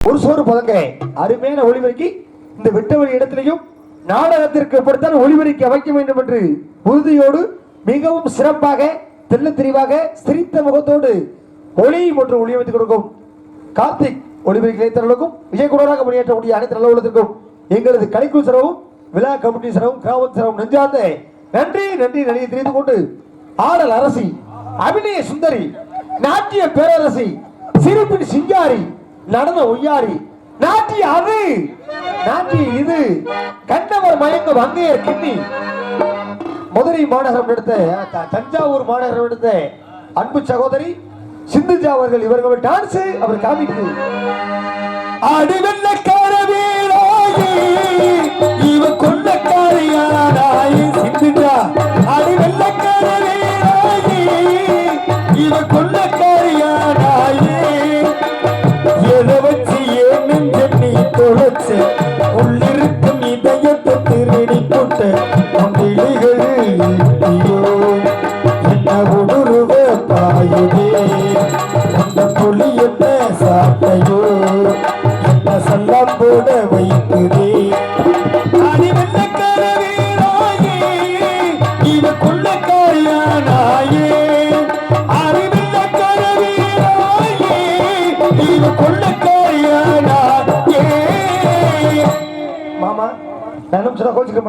ஒரு சோறு பதங்க. அருமையான ஒளிபெருக்கி இந்த வெட்டவெளி இடத்திலையும் நாடகத்திற்கு எப்படித்தான் ஒளிபெருக்கி அமைக்க வேண்டும் என்று உறுதியோடு மிகவும் சிறப்பாக தெள்ள தெளிவாக சிரித்த முகத்தோடு ஒளி மற்றும் ஒளியமைத்துக் கொடுக்கும் கார்த்திக் ஒளிபெருக்கி இளைஞர்களுக்கும் விஜயகுடராக பணியாற்றக்கூடிய அனைத்து நல்லவர்களுக்கும் எங்களது கலைக்குழு செலவும் விழா கமிட்டி செலவும் கிராமத்து செலவும் நெஞ்சார்ந்த நன்றி நன்றி நன்றியை தெரிந்து கொண்டு ஆடல் அரசி அபிநய சுந்தரி நாட்டிய பேரரசி சிரிப்பின் சிங்காரி நடன ஒய்யாரி. நாட்டி அது. நாட்டி இது. கண்டவர் மயங்கும் அங்கையர் கிண்ணி. மதுரை மாநகரம் எடுத்த தஞ்சாவூர் மாநகரம் எடுத்த அன்பு சகோதரி சிந்துஜா அவர்கள் இவர்கள் டான்ஸ் அவர் காமிக்கு ஆடி வெள்ளக்கார வீராயி இவ கொள்ளக்காரியானாயி சிந்துஜா. ஆடி வெள்ளக்கார வீராயி இவ கொள்ள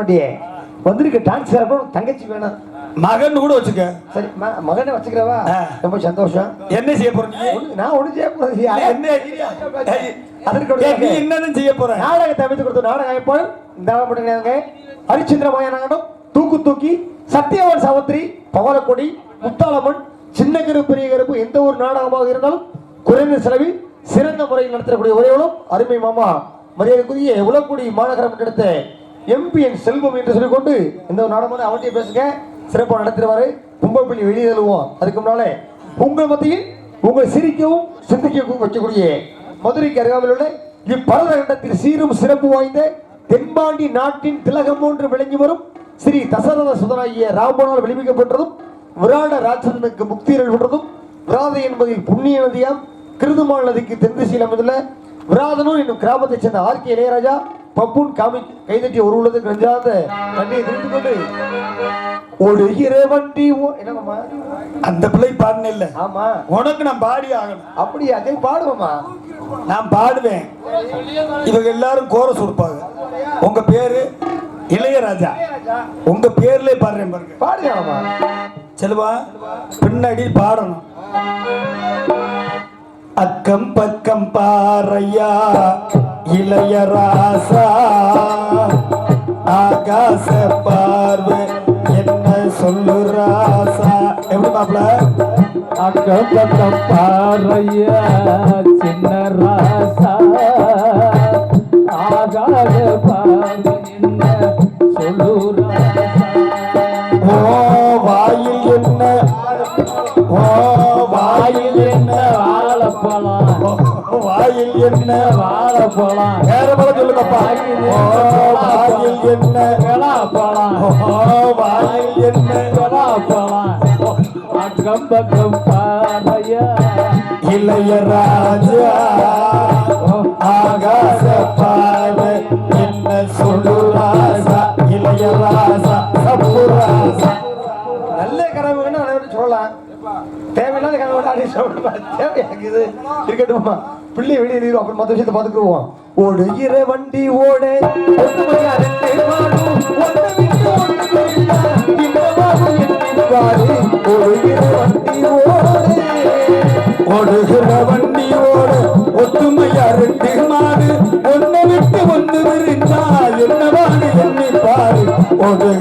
மாட்டியே. வந்திருக்க டான்ஸ் ஆடணும் தங்கச்சி வேணும். மகன் கூட வச்சுக்க. சரி மகனை வச்சுக்கிறவா. ரொம்ப சந்தோஷம். என்ன செய்ய போற நீ? ஒண்ணு- நான் ஒண்ணு செய்ய போறது என்ன நீ ஒரு என்னன்னு செய்ய போற? நாடகத்தை அமைத்து கொடுத்த நாடக அமைப்பாளர் இந்த மட்டும் ஹரிச்சந்திர மயானகடம் தூக்கு தூக்கி சத்யவன் சாவத்திரி பவளக்கொடி முத்தாளம்மன் சின்ன கருப்பு பெரிய கருப்பு எந்த ஒரு நாடகமாக இருந்தாலும் குறைந்த செலவில் சிறந்த முறையில் நடத்தக்கூடிய ஒரேவளும் அருமை மாமா. மரியாதைக்குரிய உலகக்குடி மாநகரம் எடுத்த எம்பிஎன் செல்வம் என்று சொல்லிக்கொண்டு இந்த ஒரு நாடகம் அவர்கிட்ட பேசுங்க சிறப்பாக நடத்திடுவாரு. கும்பப்பள்ளி வெளியே தள்ளுவோம். அதுக்கு முன்னாலே உங்கள் மத்தியில் உங்கள் சிரிக்கவும் சிந்திக்கவும் வைக்கக்கூடிய மதுரைக்கு அருகாமையில் உள்ள இப்பரதகண்டத்தில் சீரும் சிறப்பு வாய்ந்த தென்பாண்டி நாட்டின் திலகம் போன்று விளங்கி வரும் ஸ்ரீ தசரத சுதனாகிய ராமனால் விளைவிக்கப்பட்டதும் விராட ராட்சதனுக்கு முக்திகள் விடுறதும் விராதை என்பதில் புண்ணிய நதியாம் கிருதுமால் நதிக்கு தென் திசையில் அமைந்துள்ள விராதனூர் என்னும் கிராமத்தைச் சேர்ந்த ஆர் கே இளையராஜா பப்புன் காமி கைதட்டி ஒரு உள்ளது நெஞ்சாத நன்றியை தெரிந்து கொண்டு ஒடுகிற வண்டி என்னமாமா அந்த பிள்ளை பாடின இல்ல. ஆமா. உனக்கு நான் பாடி ஆகணும். அப்படியா? அதே பாடுவோமா? நான் பாடுவேன். இவங்க எல்லாரும் கோரஸ் கொடுப்பாங்க உங்க பேரு? இளையராஜா. உங்க பேர்லயே பாடுறேன் பாருங்க. பாடுவாமா செல்வா பின்னாடி பாடணும். அக்கம் பக்கம் பாறையா. இளையராசா ஆகாச பார்வை என்ன சொல்லு ராசா? எப்படி மாப்பிள? அக்கம் பக்கம் பாறையா சின்ன ராசா? ஆகாத பார்வை என்ன சொல்லு ராசா? வாழைப்பழம் வாயில் என்ன வாழைப்பழம் வேற படம் சொல்லுங்கப்பா வாயில் என்ன பழம் வாயில் என்ன பழம் அக்கம் பக்கம் பாறைய இளைய ராஜா ஆகாச பார்வை என்ன சொல்லு ராசா இளையராசா சப்பு ராசா நல்ல கனவு அனைவரும் சொல்லலாம். தேவையில்லாத கனவு வேணும் அப்படின்னு சொல்லலாம் பிள்ளை வெளியே நீரும் அப்புறம் மற்ற விஷயத்தை பார்த்துக்குருவோம் ஓடுகிற வண்டி ஓட. ஒத்துமையா ரெண்டு மாடும், விட்டு ஓடுகிற வண்டி ஒத்துமையா ரெண்டு மாடு. விட்டு ஒன்று என்னவாடு எண்ணி பாரு ஓடுகிற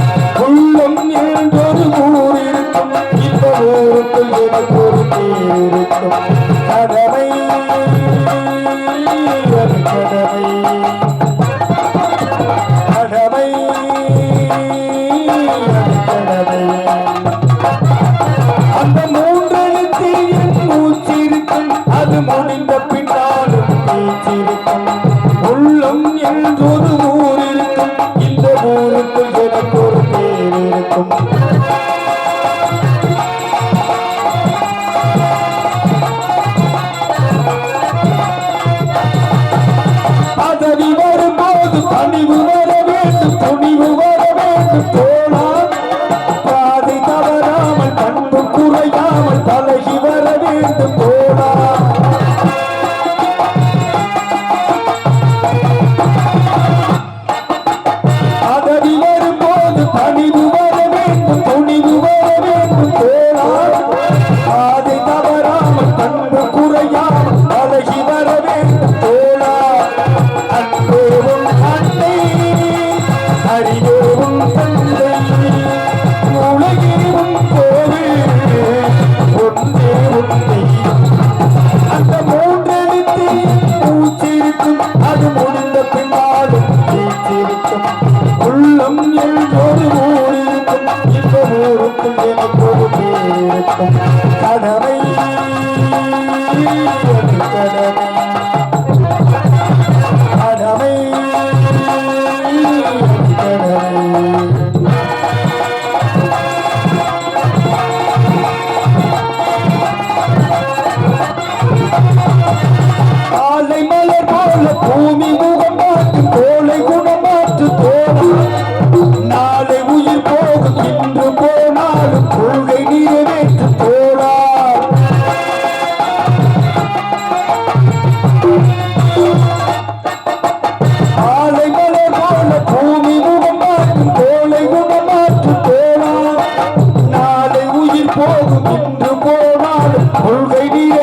உள்ளம் எழுந்தோடு ஊழிருக்கும் இன்பமூருக்கும் கடமை கடமை. Oh, baby.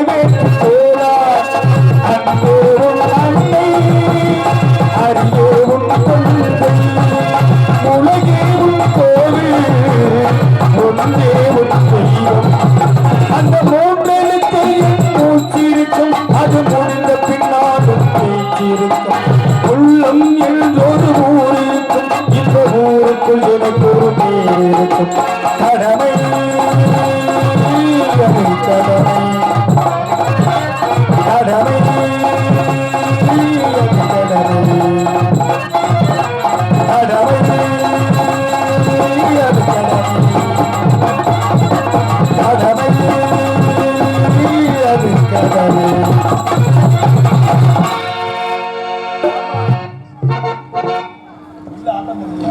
Yeah.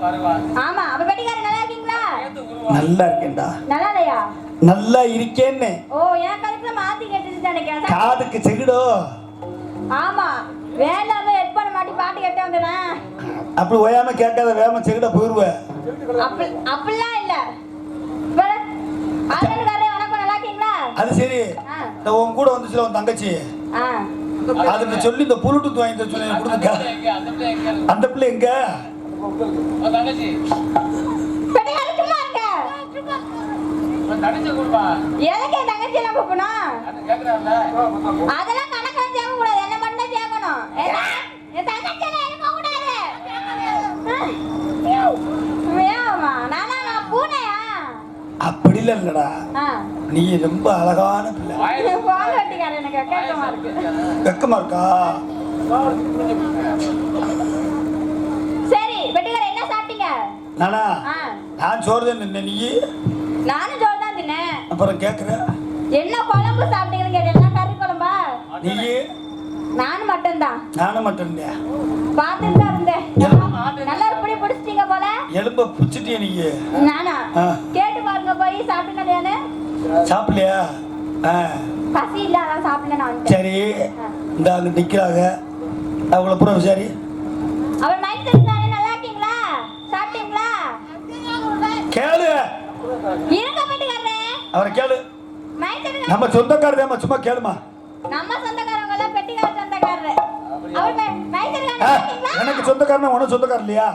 ஆமா அவ வெட்டிக்கார நல்லா இருக்கீங்களா? நல்லா இருக்கேன்டா. நல்லா இல்லையா நல்லா இருக்கேன்னு. ஓ என் கருத்துல மாத்தி கேட்டுச்சு நினைக்கிறேன் காதுக்கு செகுடோ. ஆமா வேண்டாம ஹெட் பண்ண மாட்டி பாட்டு கேட்டே வந்தேன் அப்படி ஓயாம கேட்காத வேம செகுடா போயிருவேன் அப்படிலாம் இல்ல. ஆளுநர்காரே வணக்கம் நல்லா இருக்கீங்களா? அது சரி. உன் கூட வந்துச்சுல உன் தங்கச்சி. அதுக்கு சொல்லி இந்த புளுட்டு வாங்கி சொல்லி கொடுத்துருக்கா அந்த பிள்ளை எங்க? தங்கச்சி. தங்கச்சி கொடுப்பா எதுக்கு அதெல்லாம் கணக்கெல்லாம் சேர்க்க என்ன மட்டும் சேர்க்கணும் நானா நான் அப்படி இல்ல இல்லடா. நீ ரொம்ப அழகான பிள்ளை. வெக்கமா இருக்கா. நானா? நான் சோறு தான் நின்ன நீ நானும் சோறு தான் தின்னேன். அப்புறம் கேட்குற என்ன குழம்பு சாப்பிட்டீங்கன்னு கேட்டேன். கறி குழம்பா? நீ நானும் மட்டும் தான் நானும் மட்டும் இல்லையா பார்த்துட்டு தான் இருந்தேன். நல்லா ஒரு பிடி பிடிச்சிட்டீங்க போல. எலும்ப பிடிச்சிட்டிய நீ நானா. கேட்டு பாருங்க போய் சாப்பிட்டீங்கன்னு சாப்பிடலையா? ஆ. பசி இல்ல அதான் சாப்பிடல நான் சரி. இந்த அங்கே நிற்கிறாங்க அவங்கள பூரா சரி அவர் மைக் தெரிஞ்சாரு நல்லா இருக்கீங்களா சாப்பிட்டீங்களா கேளு. இருங்க வீட்டுக்காரரே அவரை கேளு. நம்ம சொந்தக்காரதேம்மா சும்மா கேளுமா. நம்ம சொந்தக்காரவங்க தான் பெட்டிக்கார சொந்தக்காரரு. அவர் இருக்கீங்களா எனக்கு சொந்தக்காரனா உனக்கு சொந்தக்காரர் இல்லையா?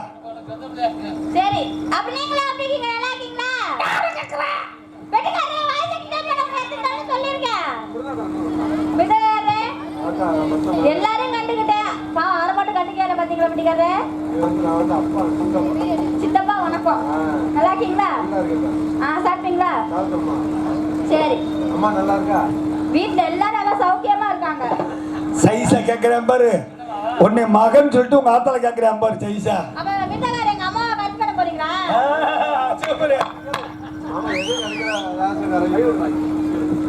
சரி அப்ப நீங்களும் அப்படி இருக்கீங்க நல்லா இருக்கீங்களா? வாய்ஸ் சொல்லிருக்கேன் வெட்டிக்காரரே எல்லாரையும் கண்டுக்கல பாத்தீங்களா வெட்டிக்காரரே சித்தப்பா வணக்கம். நல்லா இருக்கீங்களா ஆ சாப்பிட்டீங்களா? சரி. அம்மா நல்லா இருக்கா? வீட்ல எல்லாரும் நல்லா சௌக்கியமா இருக்காங்க. சைஸா கேட்கிறேன் பாரு. உன்னை மகன் சொல்லிட்டு உங்க ஆத்தால கேட்கிறேன் பாரு சைஸா அப்ப வீட்டுக்காரர் எங்க அம்மாவை கட் பண்ண போறீங்களா? சூப்பர்.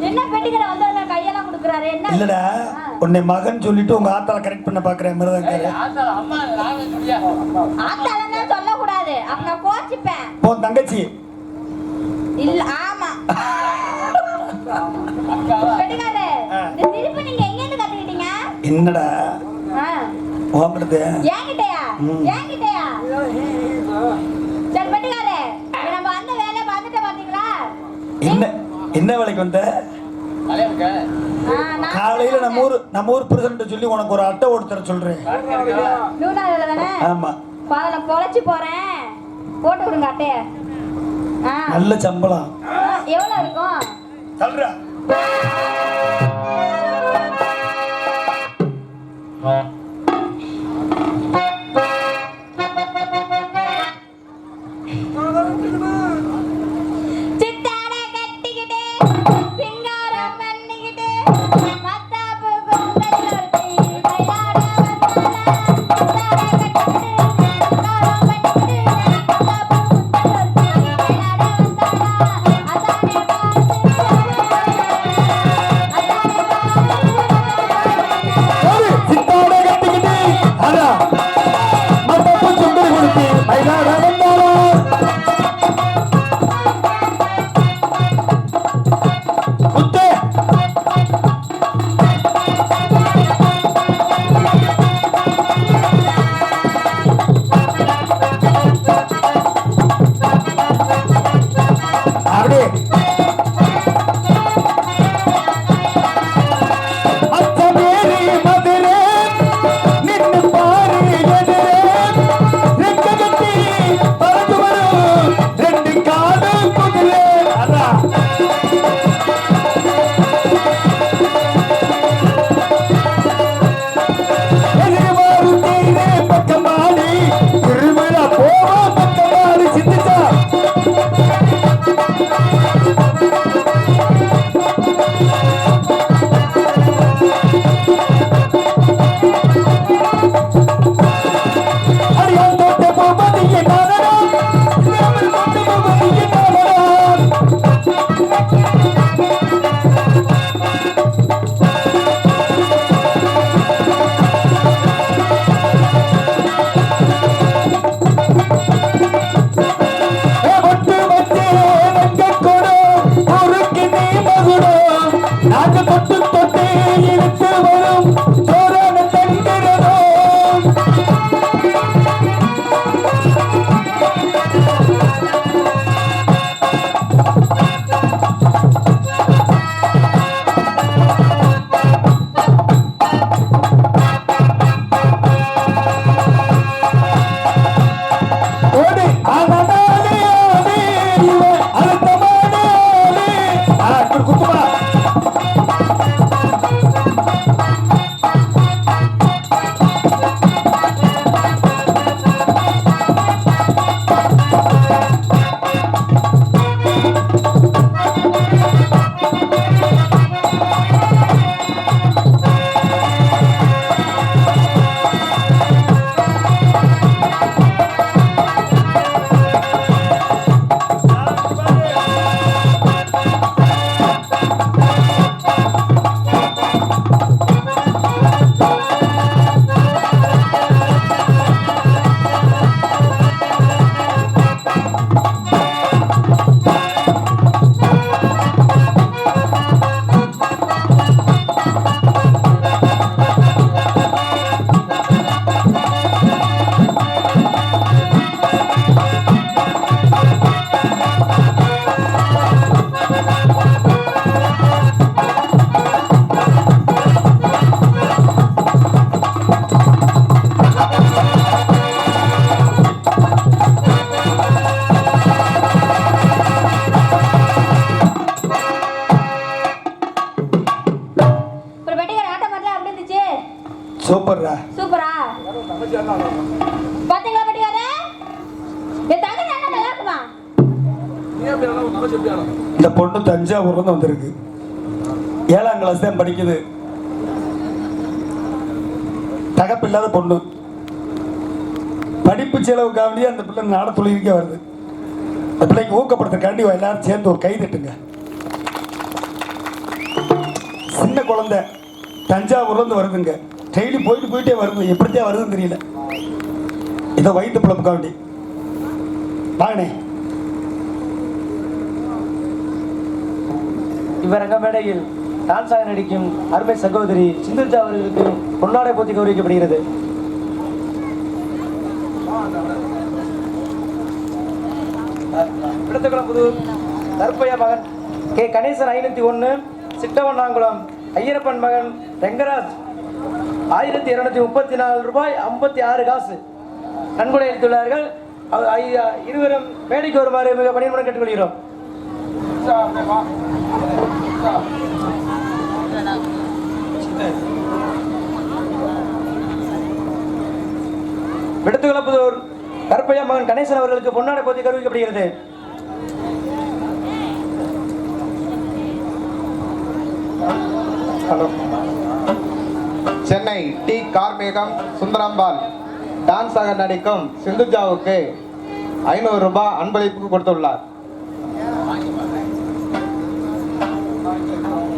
என்ன பெட்டிக்கிற வந்து கையெல்லாம் கொடுக்குறாரு என்ன? இல்லடா உன்னை மகன் சொல்லிட்டு உங்க ஆத்தால கரெக்ட் பண்ண பாக்குறேன் மிருதங்காரு ஆத்தாளன்னா சொல்லக்கூடாது அப்ப நான் கோச்சிப்பேன். உன் தங்கச்சி. இல்ல ஆமா. சிரிப்பு நீங்க எங்க இருந்து கத்துக்கிட்டீங்க? என்னடா? என்கிட்டயா? ம். என்கிட்டயா? சரி பெட்டிக்காரரு இப்ப நம்ம வந்த வேலையை பார்த்துட்டு பாத்தீங்களா? என்ன என்ன வேலைக்கு வந்த? காலையில நம்ம ஊர் நம்ம ஊர் பிரசிடண்ட் சொல்லி உனக்கு ஒரு அட்டை ஓட்டு தர சொல்றேன். ஆமா. பால பொழைச்சு போறேன். போட்டு கொடுங்க அட்டைய. ஆ. நல்ல சம்பளம். எவ்வளவு இருக்கும்? சொல்றா சித்தாட சூப்பர்ரா. சூப்பரா? பாத்தீங்களா பட்டியார என் தங்க நல்லா நல்லா இருக்குமா? இந்த பொண்ணு தஞ்சாவூர்ல இருந்து வந்திருக்கு. ஏழாம் கிளாஸ் தான் படிக்குது. தகப்பு இல்லாத பொண்ணு. படிப்பு செலவுக்காண்டி அந்த பிள்ளை நாட தொழிலுக்கே வருது. அந்த பிள்ளைக்கு ஊக்கப்படுத்துறக்காண்டி எல்லாரும் சேர்ந்து ஒரு கை தட்டுங்க. சின்ன குழந்தை தஞ்சாவூர்ல இருந்து வருதுங்க. டெய்லி போயிட்டு போயிட்டே வருங்க. எப்படித்தான் வருதுன்னு தெரியல. இதை வயிற்று பிழப்புக்காண்டி. வாங்கண்ணே இவரங்க மேடையில் டான்ஸாக நடிக்கும் அருமை சகோதரி சிந்துஜா அவர்களுக்கு பொன்னாடை போத்தி கௌரவிக்கப்படுகிறது. விடத்தகுளம்புதூர் கருப்பையா மகன் கே. கணேசன் ஐநூத்தி ஒன்று சிட்டவண்ணாங்குளம் ஐயரப்பன் மகன் ரெங்கராஜ். ஆயிரத்தி இருநூத்தி முப்பத்தி நாலு ரூபாய் ஐம்பத்தி ஆறு காசு. நன்கொடை அளித்துள்ளார்கள். இருவரும் மேடைக்கு வருமாறு மிக பணியுடன் கேட்டுக்கொள்கிறோம். விடுத்துகளப்புதூர் கருப்பையா மகன் கணேசன் அவர்களுக்கு பொன்னாடை போத்தி கருவிக்கப்படுகிறது. Hello. Chennai T Karmegam Sundarambal dance ஆக நடிக்கும் சிந்துஜாவுக்கு ஐநூறு ரூபாய் அன்பளிப்பு கொடுத்துள்ளார்.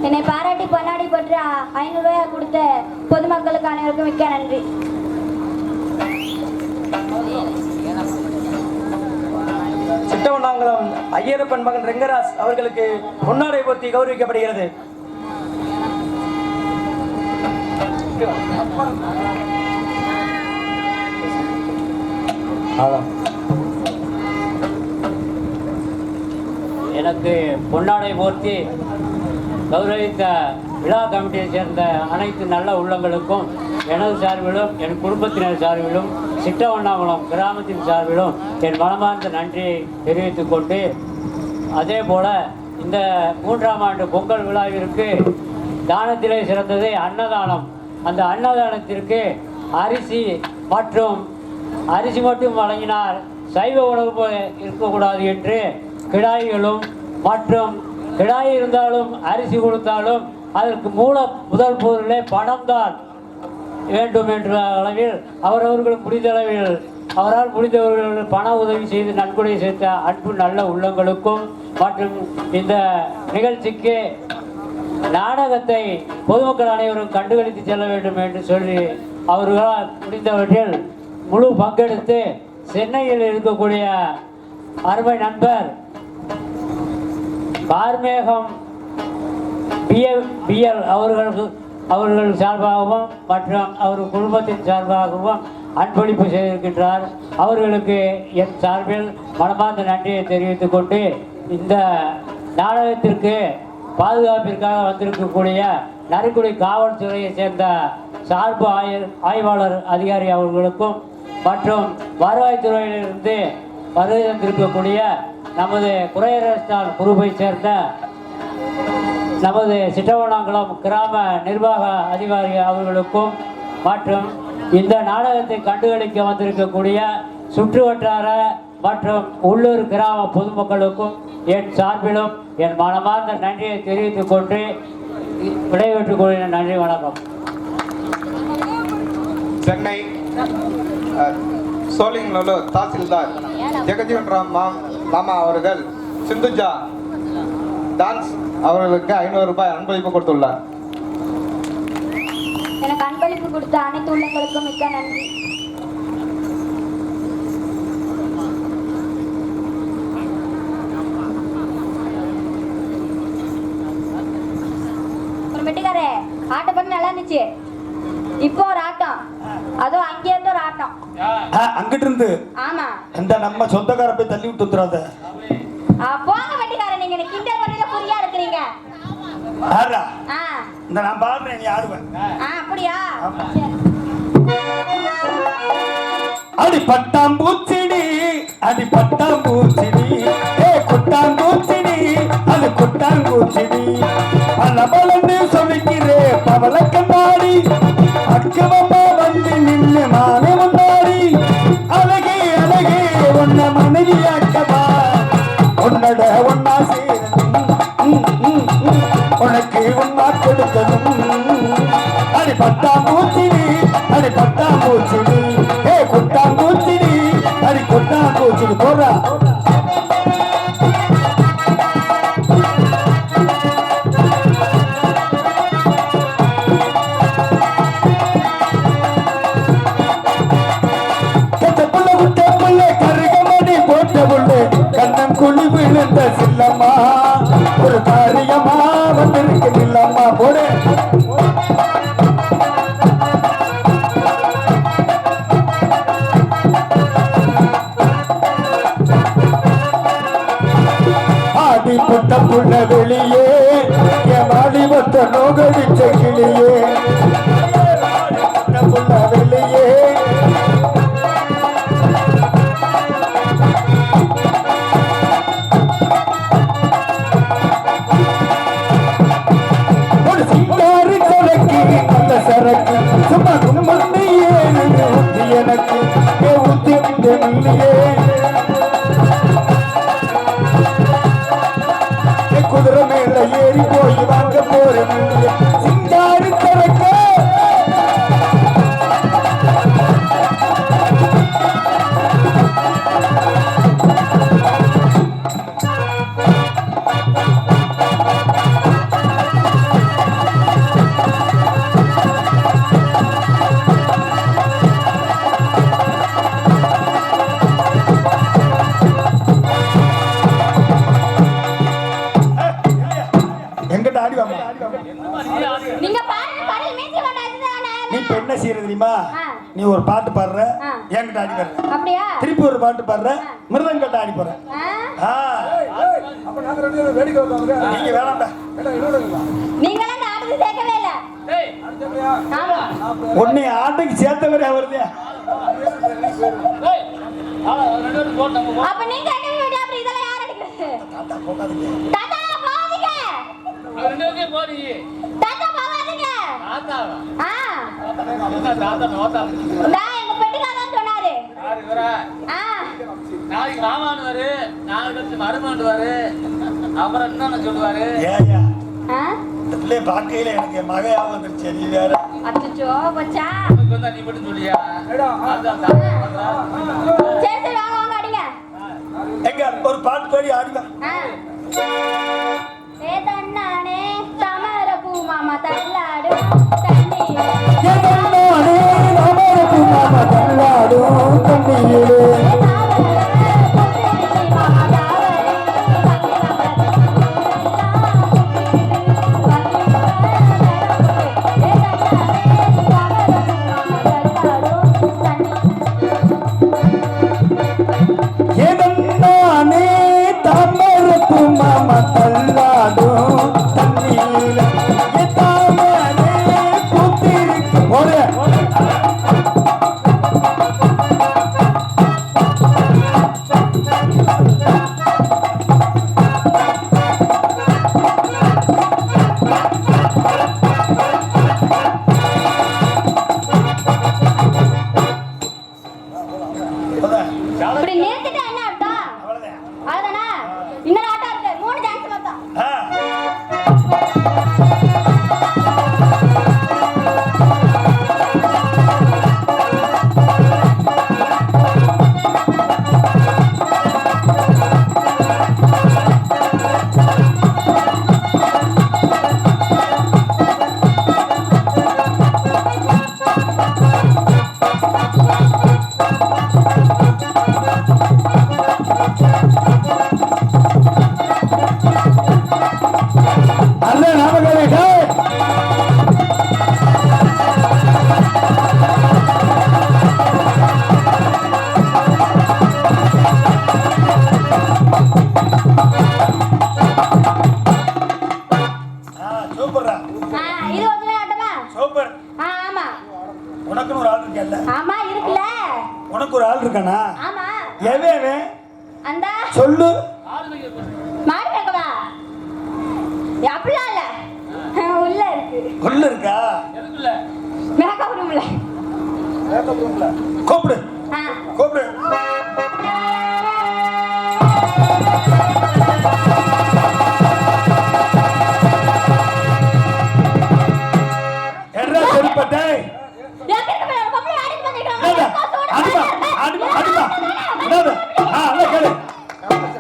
என்னை பாராட்டி பொன்னாடி போட்டு ஐநூறு ரூபாய் கொடுத்த பொதுமக்களுக்கு அனைவருக்கும் மிக்க நன்றி. சிட்டவண்ணாங்குளம் ஐயரப்பன் மகன் ரெங்கராஜ் அவர்களுக்கு பொன்னாடை போத்தி கௌரவிக்கப்படுகிறது. எனக்கு பொன்னாடை போர்த்தி கௌரவித்த விழா கமிட்டியை சேர்ந்த அனைத்து நல்ல உள்ளங்களுக்கும் எனது சார்பிலும் என் குடும்பத்தினர் சார்பிலும் சிட்டவண்ணாகுளம் கிராமத்தின் சார்பிலும் என் மனமார்ந்த நன்றியை தெரிவித்துக் கொண்டு அதே போல் இந்த மூன்றாம் ஆண்டு பொங்கல் விழாவிற்கு தானத்திலே சிறந்தது அன்னதானம். அந்த அன்னதானத்திற்கு அரிசி மற்றும் அரிசி மட்டும் வழங்கினார் சைவ உணவு போல இருக்கக்கூடாது என்று கிடாய்களும் மற்றும் கிடாய் இருந்தாலும் அரிசி கொடுத்தாலும் அதற்கு மூல முதல் பொருளே பணம்தான் வேண்டும் என்ற அளவில் அவரவர்கள் முடிந்தளவில் அவரால் முடிந்தவர்கள் பண உதவி செய்து நன்கொடை சேர்த்த அன்பு நல்ல உள்ளங்களுக்கும் மற்றும் இந்த நிகழ்ச்சிக்கு நாடகத்தை பொதுமக்கள் அனைவரும் கண்டுகளித்து செல்ல வேண்டும் என்று சொல்லி அவர்களால் முடிந்தவற்றில் முழு பங்கெடுத்து சென்னையில் இருக்கக்கூடிய அருமை நண்பர் கார்மேகம் பிஎல் பிஎல் அவர்களுக்கு அவர்கள் சார்பாகவும் மற்றும் அவர் குடும்பத்தின் சார்பாகவும் அன்பளிப்பு செய்திருக்கின்றார். அவர்களுக்கு என் சார்பில் மனமார்ந்த நன்றியை தெரிவித்துக் கொண்டு இந்த நாடகத்திற்கு பாதுகாப்பிற்காக வந்திருக்கக்கூடிய நரிக்குடி காவல்துறையை சேர்ந்த சார்பு ஆய ஆய்வாளர் அதிகாரி அவர்களுக்கும் மற்றும் வருவாய்த்துறையிலிருந்து வருகை தந்திருக்கக்கூடிய நமது குறையரசான் குரூப்பை சேர்ந்த நமது சிட்டவனாங்குளம் கிராம நிர்வாக அதிகாரி அவர்களுக்கும் மற்றும் இந்த நாடகத்தை கண்டுகளிக்க வந்திருக்கக்கூடிய சுற்று வட்டார மற்றும் உள்ளூர் கிராம பொதுமக்களுக்கும் என் சார்பிலும் என் மனமார்ந்த நன்றியை தெரிவித்துக் கொண்டு விடைபெற்றுக் கொள்கிறேன். நன்றி வணக்கம். சென்னை அஹ், சோழிங்கநல்லூர் தாசில்தார் ஜெகஜீவன் ராம் மாம் மாமா அவர்கள் சிந்துஜா டான்ஸ் அவர்களுக்கு ஐநூறு ரூபாய் அன்பளிப்பு கொடுத்துள்ளார். எனக்கு அன்பளிப்பு கொடுத்த அனைத்து உள்ளங்களுக்கும் மிக்க நன்றி ஒரு ஆட்டம் பண்ண நல்லா இருந்துச்சு. இப்போ ஒரு ஆட்டம். அதுவும் அங்கே இருந்து ஒரு ஆட்டம். அங்கிட்டு இருந்து. ஆமா. இந்த நம்ம சொந்தக்கார போய் தள்ளி விட்டு வந்துடாத. போங்க மெட்டுக்காரே நீங்க கிண்டல் பண்ணல புரியா இருக்கிறீங்க. ஆறா இந்த நான் பாடுறேன் நீ ஆடுவேன் அப்படியா. அடி பட்டாம்பூச்சிடி அடி பட்டாம்பூச்சிடி அது கொட்டாங்குச்சிடி பலபலன்னு சொல்லிக்கிறே பவள கண்ணாடி அக்கவமா வந்து நின்று மாலை முன்னாடி அழகே அழகே உன்ன மனைவி அக்கவா உன்னட ஒன்னா சேரணும் உனக்கு உன்னா கொடுக்கணும் எங்கிட்ட ஆடி வாமா. நீங்க பாடுற பாடல் மீசி கொண்டாடுதானே நீ இப்ப என்ன செய்யற தெரியுமா. நீ ஒரு பாட்டு பாடுற. என்கிட்ட ஆடி வர்ற அப்படியா? திருப்பி ஒரு பாட்டு பாடுற மிருதங்கிட்ட ஆடி போற. ஆ? ஆ, நீங்க வேணாம்டா. இந்த ஆட்டத்துக்கு சேர்க்கவே இல்ல. உன்னை ஆட்டைக்கு சேர்த்தவரே வருது? அப்ப நீங்க என்ன வீடியோ அப்படி இதெல்லாம் யார் எடுக்கிறது? தாத்தா போகாதீங்க. தாத்தா! போகாதீங்க. ஆ. நான் எங்க பெட்டிக்காரன் சொன்னாரு. ஆ. நாளைக்கு மாமானுவாரு நாளைக்கு மருமாண்டுவாரு அப்புறம் என்னன்னு சொல்லுவாரு. ஏயா ஆ? பார்க்கையில எனக்கு என் வந்துருச்சு. நீ வேற. அச்சோ பச்சா உனக்கு வந்தா நீ மட்டும் சொல்லியா? அதான் தாத்தா வந்தா. சரி சரி வாங்க வாங்க அடிங்க. எங்க ஒரு பாட்டு பாடி ஆடிவா ஆ ஏ தன்னானே தாமர பூ மாமா தள்ளாடு தண்ணீர் எதனாலே